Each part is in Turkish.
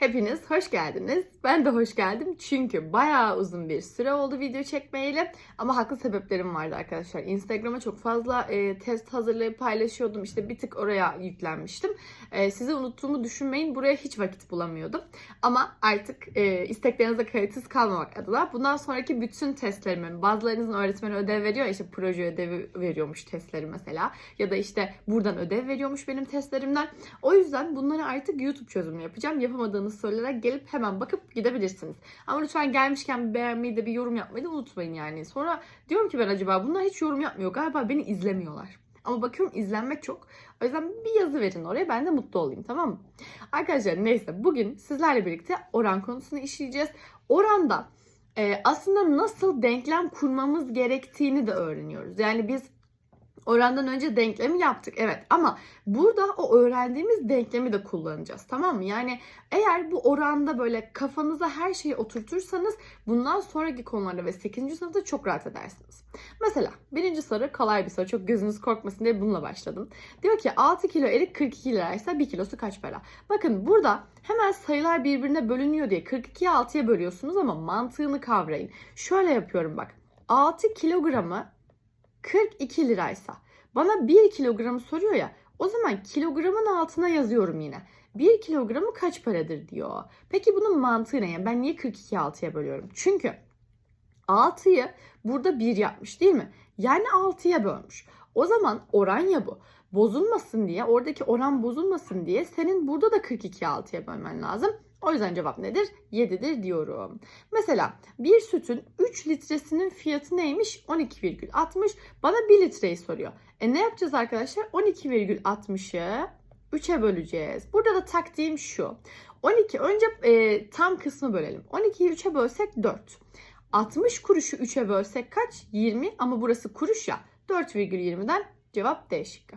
Hepiniz hoş geldiniz. Ben de hoş geldim çünkü bayağı uzun bir süre oldu video çekmeyeli ama haklı sebeplerim vardı arkadaşlar. Instagram'a çok fazla e, test hazırlayıp paylaşıyordum. İşte bir tık oraya yüklenmiştim. E, sizi unuttuğumu düşünmeyin. Buraya hiç vakit bulamıyordum. Ama artık e, isteklerinize kayıtsız kalmamak adına bundan sonraki bütün testlerimi bazılarınızın öğretmeni ödev veriyor işte proje ödevi veriyormuş testleri mesela ya da işte buradan ödev veriyormuş benim testlerimden. O yüzden bunları artık YouTube çözümü yapacağım. Yapamadığınız sorulara gelip hemen bakıp gidebilirsiniz. Ama lütfen gelmişken bir beğenmeyi de bir yorum yapmayı da unutmayın yani. Sonra diyorum ki ben acaba bunlar hiç yorum yapmıyor. Galiba beni izlemiyorlar. Ama bakıyorum izlenme çok. O yüzden bir yazı verin oraya ben de mutlu olayım tamam mı? Arkadaşlar neyse bugün sizlerle birlikte oran konusunu işleyeceğiz. Oranda e, aslında nasıl denklem kurmamız gerektiğini de öğreniyoruz. Yani biz Orandan önce denklemi yaptık evet ama burada o öğrendiğimiz denklemi de kullanacağız tamam mı? Yani eğer bu oranda böyle kafanıza her şeyi oturtursanız bundan sonraki konularda ve 8. sınıfta çok rahat edersiniz. Mesela birinci soru kolay bir soru çok gözünüz korkmasın diye bununla başladım. Diyor ki 6 kilo erik 42 liraysa 1 kilosu kaç para? Bakın burada hemen sayılar birbirine bölünüyor diye 42'yi 6'ya bölüyorsunuz ama mantığını kavrayın. Şöyle yapıyorum bak 6 kilogramı 42 liraysa bana 1 kilogramı soruyor ya o zaman kilogramın altına yazıyorum yine. 1 kilogramı kaç paradır diyor. Peki bunun mantığı ne? Yani ben niye 42'yi 6'ya bölüyorum? Çünkü 6'yı burada 1 yapmış değil mi? Yani 6'ya bölmüş. O zaman oran ya bu. Bozulmasın diye, oradaki oran bozulmasın diye senin burada da 42'yi 6'ya bölmen lazım. O yüzden cevap nedir? 7'dir diyorum. Mesela bir sütün 3 litresinin fiyatı neymiş? 12,60. Bana 1 litreyi soruyor. E ne yapacağız arkadaşlar? 12,60'ı 3'e böleceğiz. Burada da taktiğim şu. 12 önce e, tam kısmı bölelim. 12'yi 3'e bölsek 4. 60 kuruşu 3'e bölsek kaç? 20 ama burası kuruş ya. 4,20'den cevap D şıkkı.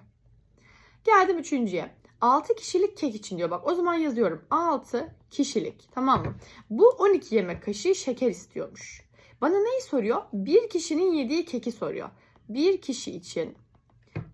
Geldim üçüncüye. 6 kişilik kek için diyor. Bak o zaman yazıyorum. 6 kişilik. Tamam mı? Bu 12 yemek kaşığı şeker istiyormuş. Bana neyi soruyor? Bir kişinin yediği keki soruyor. Bir kişi için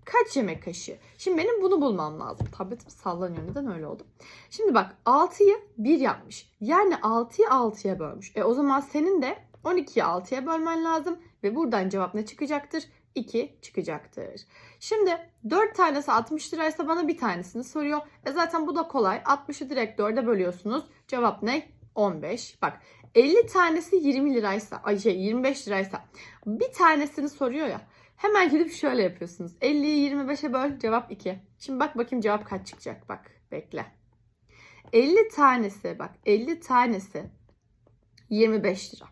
kaç yemek kaşığı? Şimdi benim bunu bulmam lazım. Tabletim sallanıyor. Neden öyle oldu? Şimdi bak 6'yı 1 yapmış. Yani 6'yı 6'ya bölmüş. E o zaman senin de 12'yi 6'ya bölmen lazım. Ve buradan cevap ne çıkacaktır? 2 çıkacaktır. Şimdi 4 tanesi 60 liraysa bana bir tanesini soruyor. E zaten bu da kolay. 60'ı direkt 4'e bölüyorsunuz. Cevap ne? 15. Bak 50 tanesi 20 liraysa, ay şey 25 liraysa bir tanesini soruyor ya. Hemen gidip şöyle yapıyorsunuz. 50'yi 25'e böl cevap 2. Şimdi bak bakayım cevap kaç çıkacak bak. Bekle. 50 tanesi bak 50 tanesi 25 lira.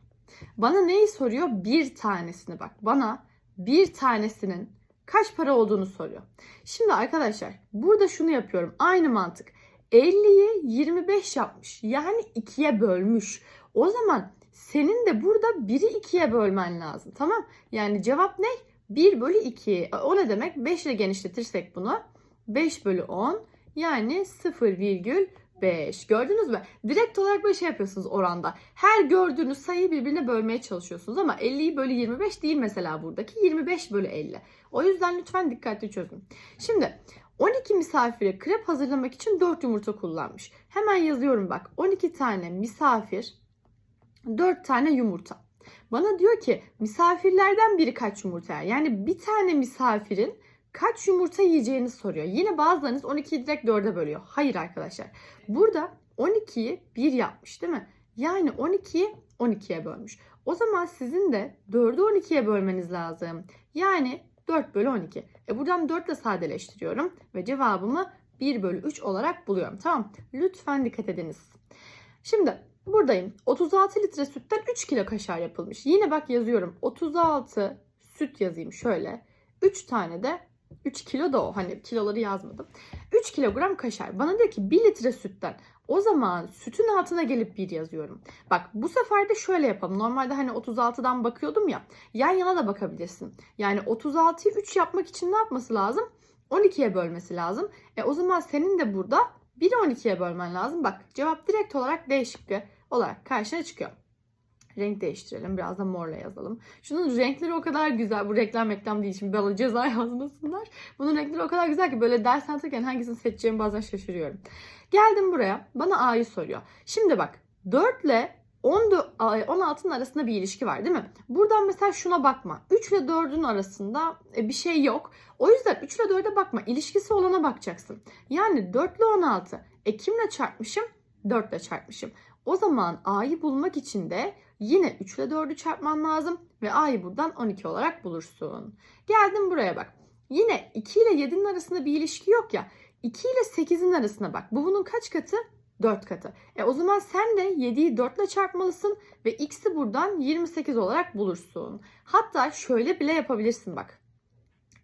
Bana neyi soruyor? Bir tanesini bak. Bana bir tanesinin kaç para olduğunu soruyor. Şimdi arkadaşlar burada şunu yapıyorum. Aynı mantık. 50'yi 25 yapmış. Yani 2'ye bölmüş. O zaman senin de burada 1'i 2'ye bölmen lazım. Tamam? Yani cevap ne? 1 bölü 2. O ne demek? 5 ile genişletirsek bunu. 5 bölü 10 yani 0,5. Gördünüz mü? Direkt olarak böyle şey yapıyorsunuz oranda. Her gördüğünüz sayıyı birbirine bölmeye çalışıyorsunuz ama 50'yi bölü 25 değil mesela buradaki 25 bölü 50. O yüzden lütfen dikkatli çözün. Şimdi 12 misafire krep hazırlamak için 4 yumurta kullanmış. Hemen yazıyorum bak. 12 tane misafir 4 tane yumurta. Bana diyor ki misafirlerden biri kaç yumurta yer? Yani bir tane misafirin kaç yumurta yiyeceğini soruyor. Yine bazılarınız 12'yi direkt 4'e bölüyor. Hayır arkadaşlar. Burada 12'yi 1 yapmış değil mi? Yani 12'yi 12'ye bölmüş. O zaman sizin de 4'ü 12'ye bölmeniz lazım. Yani 4 bölü 12. E buradan 4 ile sadeleştiriyorum ve cevabımı 1 bölü 3 olarak buluyorum. Tamam. Lütfen dikkat ediniz. Şimdi buradayım. 36 litre sütten 3 kilo kaşar yapılmış. Yine bak yazıyorum. 36 süt yazayım şöyle. 3 tane de 3 kilo da o. Hani kiloları yazmadım. 3 kilogram kaşar. Bana diyor ki 1 litre sütten. O zaman sütün altına gelip 1 yazıyorum. Bak bu sefer de şöyle yapalım. Normalde hani 36'dan bakıyordum ya. Yan yana da bakabilirsin. Yani 36'yı 3 yapmak için ne yapması lazım? 12'ye bölmesi lazım. E o zaman senin de burada 1'i 12'ye bölmen lazım. Bak cevap direkt olarak D şıkkı olarak karşına çıkıyor. Renk değiştirelim. Biraz da morla yazalım. Şunun renkleri o kadar güzel. Bu reklam reklam değil. Şimdi bana ceza yazmasınlar. Bunun renkleri o kadar güzel ki böyle ders anlatırken hangisini seçeceğimi bazen şaşırıyorum. Geldim buraya. Bana A'yı soruyor. Şimdi bak 4 ile 16'nın arasında bir ilişki var değil mi? Buradan mesela şuna bakma. 3 ile 4'ün arasında e, bir şey yok. O yüzden 3 ile 4'e bakma. İlişkisi olana bakacaksın. Yani 4 ile 16. E kimle çarpmışım? 4 ile çarpmışım. O zaman A'yı bulmak için de yine 3 ile 4'ü çarpman lazım. Ve A'yı buradan 12 olarak bulursun. Geldim buraya bak. Yine 2 ile 7'nin arasında bir ilişki yok ya. 2 ile 8'in arasına bak. Bu bunun kaç katı? 4 katı. E o zaman sen de 7'yi 4 ile çarpmalısın ve x'i buradan 28 olarak bulursun. Hatta şöyle bile yapabilirsin bak.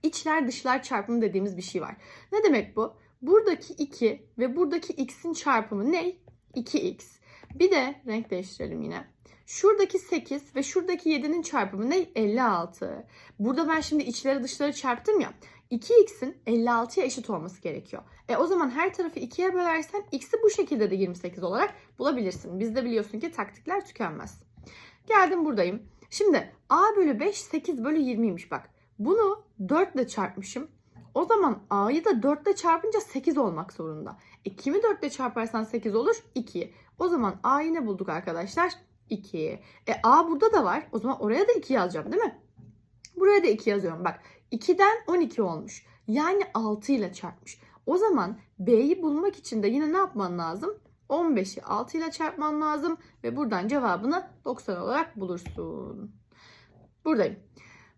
İçler dışlar çarpımı dediğimiz bir şey var. Ne demek bu? Buradaki 2 ve buradaki x'in çarpımı ne? 2x. Bir de renk değiştirelim yine. Şuradaki 8 ve şuradaki 7'nin çarpımı ne? 56. Burada ben şimdi içleri dışları çarptım ya. 2x'in 56'ya eşit olması gerekiyor. E o zaman her tarafı 2'ye bölersen x'i bu şekilde de 28 olarak bulabilirsin. Bizde biliyorsun ki taktikler tükenmez. Geldim buradayım. Şimdi a bölü 5 8 bölü 20'ymiş bak. Bunu 4 ile çarpmışım. O zaman a'yı da 4 ile çarpınca 8 olmak zorunda. E kimi 4 ile çarparsan 8 olur? 2. O zaman a'yı ne bulduk arkadaşlar? 2. E a burada da var. O zaman oraya da 2 yazacağım değil mi? Buraya da 2 yazıyorum. Bak 2'den 12 olmuş. Yani 6 ile çarpmış. O zaman B'yi bulmak için de yine ne yapman lazım? 15'i 6 ile çarpman lazım ve buradan cevabını 90 olarak bulursun. Buradayım.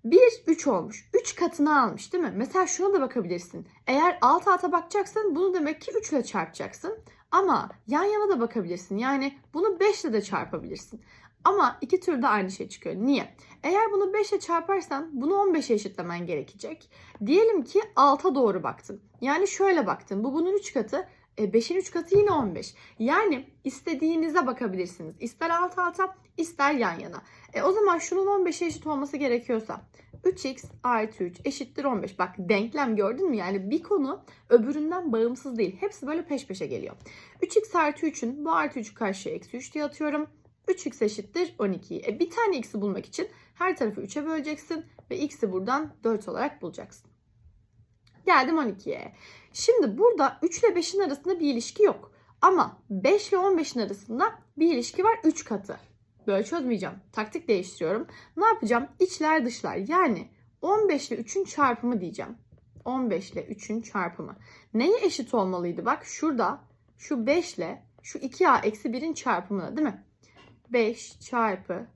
1 3 olmuş. 3 katını almış değil mi? Mesela şuna da bakabilirsin. Eğer alt alta bakacaksın bunu demek ki 3 ile çarpacaksın. Ama yan yana da bakabilirsin. Yani bunu 5 ile de çarpabilirsin. Ama iki türde aynı şey çıkıyor. Niye? Eğer bunu 5 ile çarparsan bunu 15'e eşitlemen gerekecek. Diyelim ki 6'a doğru baktın. Yani şöyle baktın. Bu bunun 3 katı. 5'in 3 katı yine 15. Yani istediğinize bakabilirsiniz. İster alt alta ister yan yana. E, o zaman şunun 15'e eşit olması gerekiyorsa 3x artı 3 eşittir 15. Bak denklem gördün mü? Yani bir konu öbüründen bağımsız değil. Hepsi böyle peş peşe geliyor. 3x artı 3'ün bu artı 3'ü karşıya eksi 3 diye atıyorum. 3x eşittir 12. E bir tane x'i bulmak için her tarafı 3'e böleceksin ve x'i buradan 4 olarak bulacaksın. Geldim 12'ye. Şimdi burada 3 ile 5'in arasında bir ilişki yok. Ama 5 ile 15'in arasında bir ilişki var 3 katı. Böyle çözmeyeceğim. Taktik değiştiriyorum. Ne yapacağım? İçler dışlar. Yani 15 ile 3'ün çarpımı diyeceğim. 15 ile 3'ün çarpımı. Neye eşit olmalıydı? Bak şurada şu 5 ile şu 2a eksi 1'in çarpımına değil mi? 5 çarpı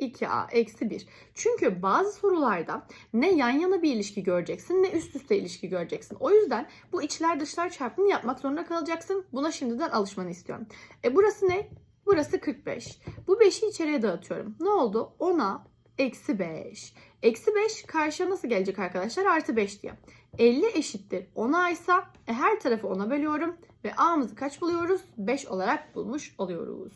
2a eksi 1. Çünkü bazı sorularda ne yan yana bir ilişki göreceksin ne üst üste ilişki göreceksin. O yüzden bu içler dışlar çarpımını yapmak zorunda kalacaksın. Buna şimdiden alışmanı istiyorum. E burası ne? Burası 45. Bu 5'i içeriye dağıtıyorum. Ne oldu? 10'a eksi 5. Eksi 5 karşıya nasıl gelecek arkadaşlar? Artı 5 diye. 50 eşittir 10'a ise e, her tarafı 10'a bölüyorum. Ve a'mızı kaç buluyoruz? 5 olarak bulmuş oluyoruz.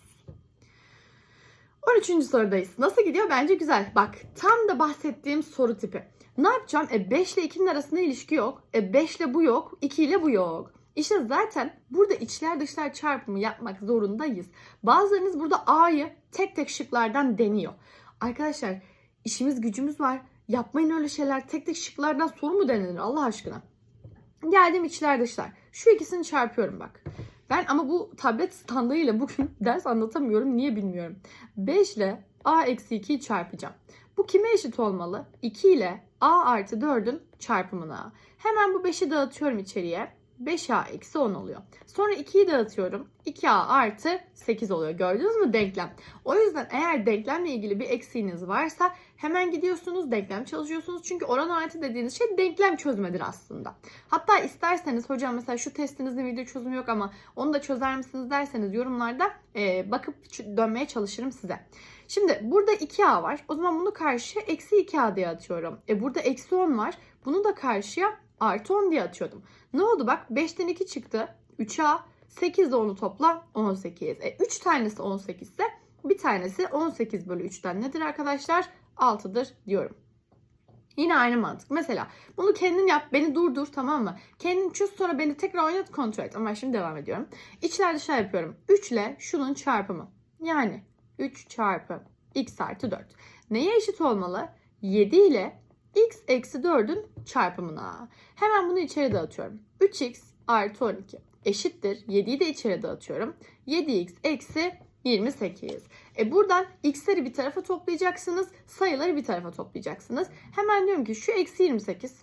13. sorudayız. Nasıl gidiyor? Bence güzel. Bak tam da bahsettiğim soru tipi. Ne yapacağım? E 5 ile 2'nin arasında ilişki yok. E 5 ile bu yok. 2 ile bu yok. İşte zaten burada içler dışlar çarpımı yapmak zorundayız. Bazılarınız burada A'yı tek tek şıklardan deniyor. Arkadaşlar işimiz gücümüz var. Yapmayın öyle şeyler. Tek tek şıklardan soru mu denenir Allah aşkına? Geldim içler dışlar. Şu ikisini çarpıyorum bak. Ben ama bu tablet standıyla bugün ders anlatamıyorum. Niye bilmiyorum. 5 ile a eksi 2'yi çarpacağım. Bu kime eşit olmalı? 2 ile a artı 4'ün çarpımına. Hemen bu 5'i dağıtıyorum içeriye. 5a eksi 10 oluyor. Sonra 2'yi dağıtıyorum. 2a artı 8 oluyor. Gördünüz mü denklem? O yüzden eğer denklemle ilgili bir eksiğiniz varsa hemen gidiyorsunuz denklem çalışıyorsunuz. Çünkü oran orantı dediğiniz şey denklem çözmedir aslında. Hatta isterseniz hocam mesela şu testinizde video çözümü yok ama onu da çözer misiniz derseniz yorumlarda e, bakıp dönmeye çalışırım size. Şimdi burada 2a var. O zaman bunu karşıya eksi 2a diye atıyorum. E burada eksi 10 var. Bunu da karşıya artı 10 diye atıyordum. Ne oldu bak 5'ten 2 çıktı. 3A 8 de onu topla 18. E 3 tanesi 18 ise bir tanesi 18 bölü 3'ten nedir arkadaşlar? 6'dır diyorum. Yine aynı mantık. Mesela bunu kendin yap, beni durdur tamam mı? Kendin çöz sonra beni tekrar oynat kontrol et. Ama şimdi devam ediyorum. İçler dışlar yapıyorum. 3 ile şunun çarpımı. Yani 3 çarpı x artı 4. Neye eşit olmalı? 7 ile x eksi 4'ün çarpımına. Hemen bunu içeri dağıtıyorum. 3x artı 12 eşittir. 7'yi de içeri dağıtıyorum. 7x eksi 28. E buradan x'leri bir tarafa toplayacaksınız. Sayıları bir tarafa toplayacaksınız. Hemen diyorum ki şu eksi 28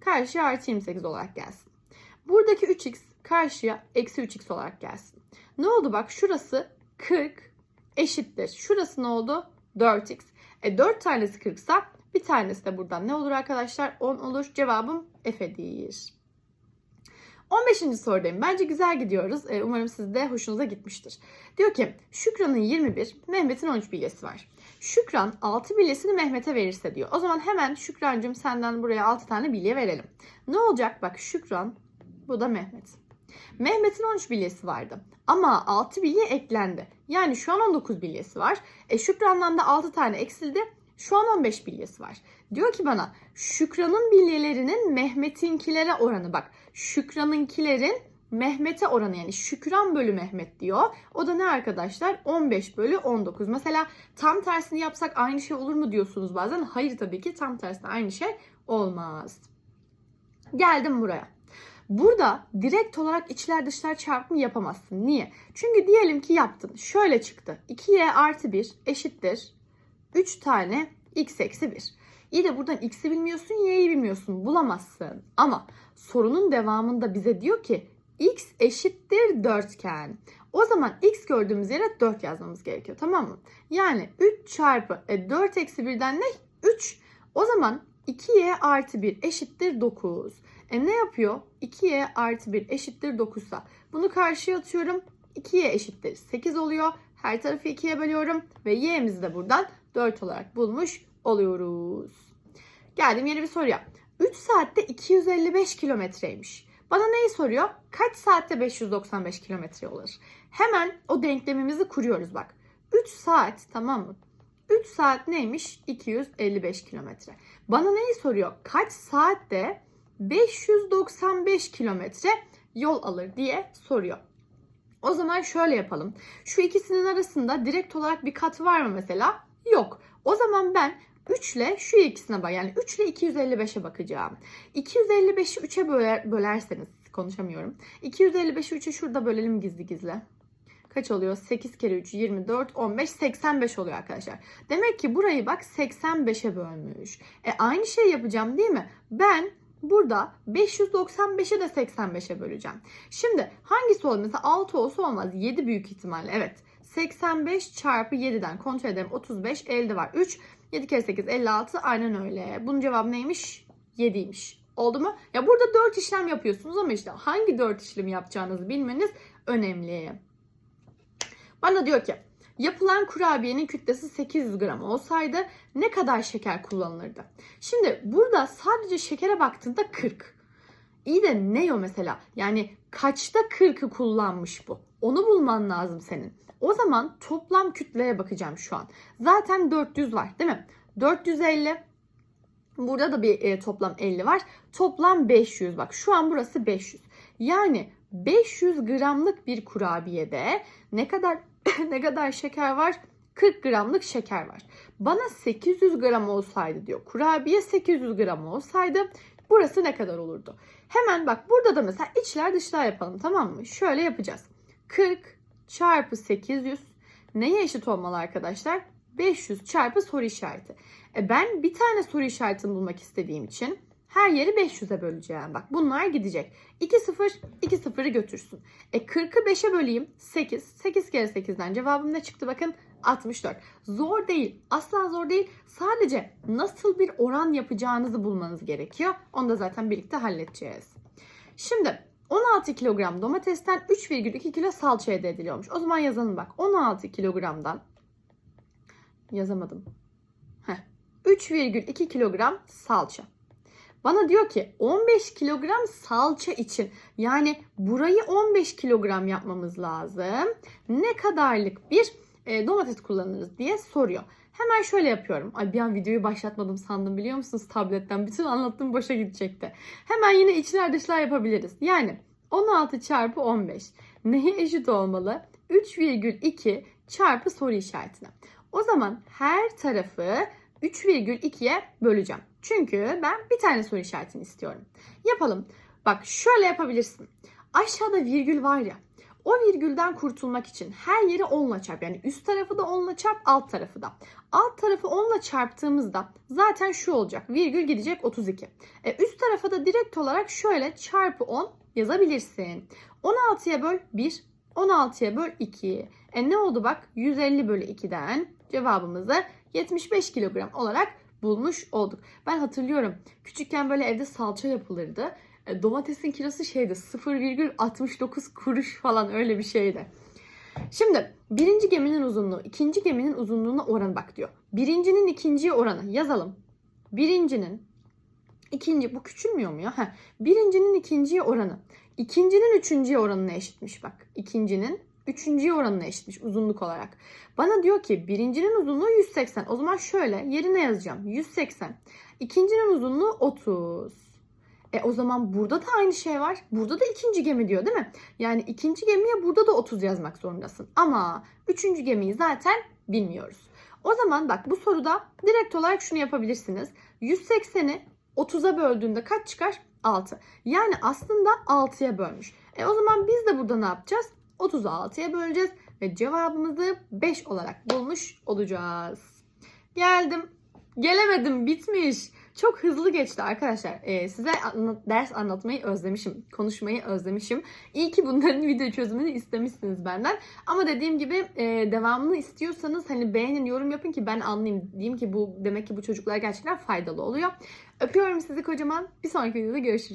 karşıya artı 28 olarak gelsin. Buradaki 3x karşıya eksi 3x olarak gelsin. Ne oldu bak şurası 40 eşittir. Şurası ne oldu? 4x. E 4 tanesi 40 sa bir tanesi de buradan ne olur arkadaşlar? 10 olur. Cevabım Efe'dir. 15. sorudayım. Bence güzel gidiyoruz. Ee, Umarım siz de hoşunuza gitmiştir. Diyor ki Şükran'ın 21, Mehmet'in 13 bilyesi var. Şükran 6 bilyesini Mehmet'e verirse diyor. O zaman hemen Şükrancığım senden buraya 6 tane bilye verelim. Ne olacak? Bak Şükran, bu da Mehmet. Mehmet'in 13 bilyesi vardı. Ama 6 bilye eklendi. Yani şu an 19 bilyesi var. E Şükran'dan da 6 tane eksildi. Şu an 15 bilyesi var. Diyor ki bana Şükran'ın bilyelerinin Mehmet'inkilere oranı bak. Şükran'ınkilerin Mehmet'e oranı yani Şükran bölü Mehmet diyor. O da ne arkadaşlar? 15 bölü 19. Mesela tam tersini yapsak aynı şey olur mu diyorsunuz bazen. Hayır tabii ki tam tersine aynı şey olmaz. Geldim buraya. Burada direkt olarak içler dışlar çarpımı yapamazsın. Niye? Çünkü diyelim ki yaptın. Şöyle çıktı. 2y artı 1 eşittir 3 tane x eksi 1. İyi de buradan x'i bilmiyorsun, y'yi bilmiyorsun. Bulamazsın. Ama sorunun devamında bize diyor ki x eşittir 4 iken. O zaman x gördüğümüz yere 4 yazmamız gerekiyor. Tamam mı? Yani 3 çarpı e, 4 eksi 1'den ne? 3. O zaman 2y artı 1 eşittir 9. E ne yapıyor? 2y artı 1 eşittir 9 ise bunu karşıya atıyorum. 2y eşittir 8 oluyor. Her tarafı 2'ye bölüyorum ve y'mizi de buradan 4 olarak bulmuş oluyoruz. Geldim yeni bir soruya. 3 saatte 255 kilometreymiş. Bana neyi soruyor? Kaç saatte 595 kilometre olur? Hemen o denklemimizi kuruyoruz bak. 3 saat tamam mı? 3 saat neymiş? 255 kilometre. Bana neyi soruyor? Kaç saatte 595 kilometre yol alır diye soruyor. O zaman şöyle yapalım. Şu ikisinin arasında direkt olarak bir kat var mı mesela? Yok. O zaman ben 3 ile şu ikisine bak. Yani 3 ile 255'e bakacağım. 255'i 3'e böler, bölerseniz konuşamıyorum. 255'i 3'e şurada bölelim gizli gizli. Kaç oluyor? 8 kere 3 24 15 85 oluyor arkadaşlar. Demek ki burayı bak 85'e bölmüş. E aynı şey yapacağım değil mi? Ben burada 595'e de 85'e böleceğim. Şimdi hangisi olur? Mesela 6 olsa olmaz. 7 büyük ihtimalle. Evet. 85 çarpı 7'den kontrol edelim. 35 elde var. 3 7 kere 8 56 aynen öyle. Bunun cevabı neymiş? 7'ymiş. Oldu mu? Ya burada 4 işlem yapıyorsunuz ama işte hangi 4 işlemi yapacağınızı bilmeniz önemli. Bana diyor ki yapılan kurabiyenin kütlesi 800 gram olsaydı ne kadar şeker kullanılırdı? Şimdi burada sadece şekere baktığında 40. İyi de ne o mesela? Yani kaçta 40'ı kullanmış bu? Onu bulman lazım senin. O zaman toplam kütleye bakacağım şu an. Zaten 400 var değil mi? 450. Burada da bir e, toplam 50 var. Toplam 500 bak şu an burası 500. Yani 500 gramlık bir kurabiyede ne kadar ne kadar şeker var? 40 gramlık şeker var. Bana 800 gram olsaydı diyor. Kurabiye 800 gram olsaydı burası ne kadar olurdu? Hemen bak burada da mesela içler dışlar yapalım tamam mı? Şöyle yapacağız. 40 çarpı 800 neye eşit olmalı arkadaşlar? 500 çarpı soru işareti. E ben bir tane soru işaretini bulmak istediğim için her yeri 500'e böleceğim. Bak bunlar gidecek. 2 0 2 0'ı götürsün. E 40'ı 5'e böleyim. 8. 8 kere 8'den cevabım ne çıktı bakın? 64. Zor değil. Asla zor değil. Sadece nasıl bir oran yapacağınızı bulmanız gerekiyor. Onu da zaten birlikte halledeceğiz. Şimdi 16 kilogram domatesten 3,2 kilo salça elde ediliyormuş. O zaman yazalım bak. 16 kilogramdan yazamadım. Heh. 3,2 kilogram salça. Bana diyor ki 15 kilogram salça için yani burayı 15 kilogram yapmamız lazım. Ne kadarlık bir e, domates kullanırız diye soruyor. Hemen şöyle yapıyorum. Ay bir an videoyu başlatmadım sandım biliyor musunuz tabletten. Bütün anlattığım boşa gidecekti. Hemen yine içler dışlar yapabiliriz. Yani 16 çarpı 15 neye eşit olmalı? 3,2 çarpı soru işaretine. O zaman her tarafı 3,2'ye böleceğim. Çünkü ben bir tane soru işaretini istiyorum. Yapalım. Bak şöyle yapabilirsin. Aşağıda virgül var ya. O virgülden kurtulmak için her yeri 10 ile çarp. Yani üst tarafı da 10 ile çarp, alt tarafı da. Alt tarafı 10 ile çarptığımızda zaten şu olacak. Virgül gidecek 32. E, üst tarafa da direkt olarak şöyle çarpı 10 yazabilirsin. 16'ya böl 1, 16'ya böl 2. E ne oldu bak? 150 bölü 2'den cevabımızı 75 kilogram olarak bulmuş olduk. Ben hatırlıyorum. Küçükken böyle evde salça yapılırdı. E, Domatesin kilosu şeydi 0,69 kuruş falan öyle bir şeydi. Şimdi birinci geminin uzunluğu ikinci geminin uzunluğuna oranı bak diyor. Birincinin ikinciye oranı yazalım. Birincinin ikinci bu küçülmüyor mu ya? Heh, birincinin ikinciye oranı. İkincinin üçüncüye oranına eşitmiş bak. İkincinin üçüncüye oranına eşitmiş uzunluk olarak. Bana diyor ki birincinin uzunluğu 180. O zaman şöyle yerine yazacağım. 180. İkincinin uzunluğu 30. E o zaman burada da aynı şey var. Burada da ikinci gemi diyor değil mi? Yani ikinci gemiye burada da 30 yazmak zorundasın. Ama üçüncü gemiyi zaten bilmiyoruz. O zaman bak bu soruda direkt olarak şunu yapabilirsiniz. 180'i 30'a böldüğünde kaç çıkar? 6. Yani aslında 6'ya bölmüş. E o zaman biz de burada ne yapacağız? 30'u 6'ya böleceğiz ve cevabımızı 5 olarak bulmuş olacağız. Geldim. Gelemedim bitmiş. Çok hızlı geçti arkadaşlar. Ee, size anla- ders anlatmayı özlemişim. Konuşmayı özlemişim. İyi ki bunların video çözümünü istemişsiniz benden. Ama dediğim gibi e, devamını istiyorsanız hani beğenin, yorum yapın ki ben anlayayım. Diyeyim ki bu demek ki bu çocuklar gerçekten faydalı oluyor. Öpüyorum sizi kocaman. Bir sonraki videoda görüşürüz.